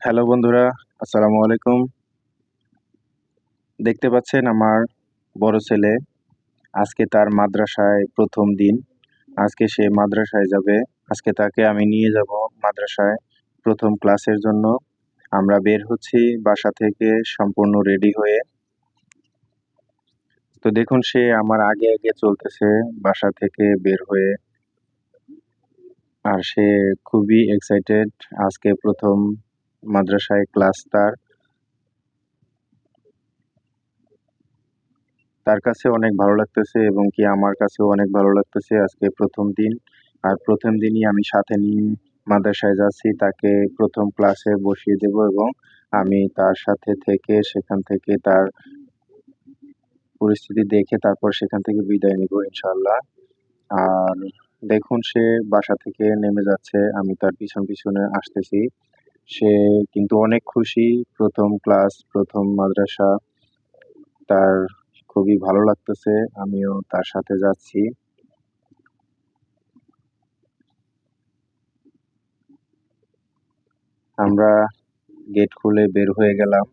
Hello বন্ধুরা, আসসালামু আলাইকুম। দেখতে পাচ্ছেন আমার বড় ছেলে, আজকে তার মাদ্রাসায় প্রথম দিন। আজকে সে মাদ্রাসায় যাবে। আজকে তাকে আমি নিয়ে যাব মাদ্রাসায় প্রথম ক্লাসের জন্য। আমরা বের হচ্ছি বাসা থেকে সম্পূর্ণ রেডি হয়ে। তো দেখুন, সে আমার আগে আগে চলতেছে বাসা থেকে বের হয়ে। আর সে খুবই এক্সাইটেড আজকে প্রথম মাদ্রাসায় ক্লাস তার। তার কাছে অনেক ভালো লাগতেছে এবং কি আমার কাছেও অনেক ভালো লাগতেছে আজকে প্রথম দিন। আর প্রথম দিনই আমি সাথে নিয়ে মাদ্রাসায় যাচ্ছি, তাকে প্রথম ক্লাসে বসিয়ে দেব এবং আমি তার সাথে থেকে সেখান থেকে তার পরিস্থিতি দেখে তারপর সেখান থেকে বিদায় নিব ইনশাল্লাহ আর দেখুন সে বাসা থেকে নেমে যাচ্ছে, আমি তার পিছন পিছনে আসতেছি। সে কিন্তু অনেক খুশি। প্রথম ক্লাস প্রথম মাদ্রাসা। তার খুবই ভালো লাগতেছে। আমিও তার সাথে যাচ্ছি। আমরা গেট খুলে বের হয়ে গেলাম।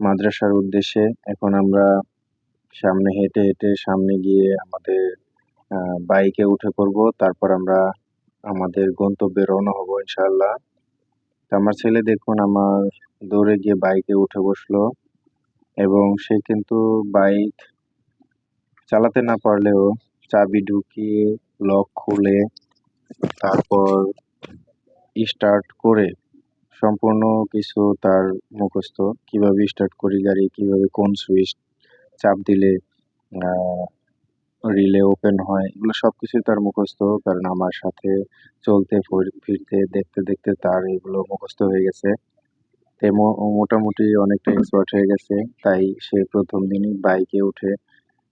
মাদ্রাসার উদ্দেশ্যে এখন আমরা সামনে হেঁটে হেঁটে সামনে গিয়ে আমাদের বাইকে উঠে পড়ব। তারপর আমরা আমাদের গন্তব্যে রওনা হব ইনশাল্লাহ আমার ছেলে দেখুন, আমার দৌড়ে গিয়ে বাইকে উঠে বসল এবং সে কিন্তু বাইক চালাতে না পারলেও চাবি ঢুকিয়ে লক খুলে তারপর স্টার্ট করে সম্পূর্ণ কিছু তার মুখস্থ। কীভাবে স্টার্ট করি গাড়ি, কীভাবে কোন সুইচ চাপ দিলে রিলে ওপেন হয়। এগুলো সব কিছুই তার মুখস্থ, কারণ আমার সাথে চলতে ফিরতে, দেখতে দেখতে তার এগুলো মুখস্থ হয়ে গেছে। তে মোটামুটি অনেকটা এক্সপার্ট হয়ে গেছে। তাই সে প্রথম দিনই বাইকে উঠে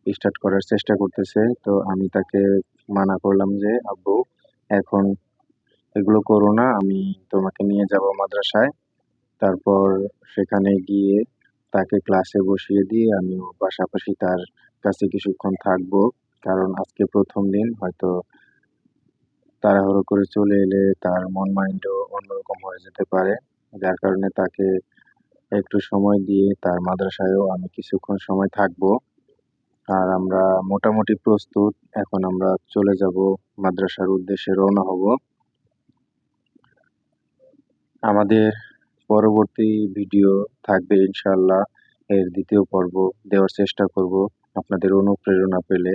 স্টার্ট করার চেষ্টা করতেছে। তো আমি তাকে মানা করলাম যে, আব্বু, এখন এগুলো করো না, আমি তোমাকে নিয়ে যাব মাদ্রাসায়। তারপর সেখানে গিয়ে তাকে ক্লাসে বসিয়ে দিয়ে আমিও পাশাপাশি তার কাছে কিছুক্ষণ থাকব। কারণ আজকে প্রথম দিন, হয়তো তাড়াহুড়ো করে চলে এলে তার মন মাইন্ডও অন্যরকম হয়ে যেতে পারে। যার কারণে তাকে একটু সময় দিয়ে তার মাদ্রাসায়ও আমি কিছুক্ষণ সময় থাকব। আর আমরা মোটামুটি প্রস্তুত, এখন আমরা চলে যাব মাদ্রাসার উদ্দেশ্যে রওনা হব। আমাদের পরবর্তী ভিডিও থাকবে ইনশাল্লাহ এর দ্বিতীয় পর্ব দেওয়ার চেষ্টা করব আপনাদের অনুপ্রেরণা পেলে।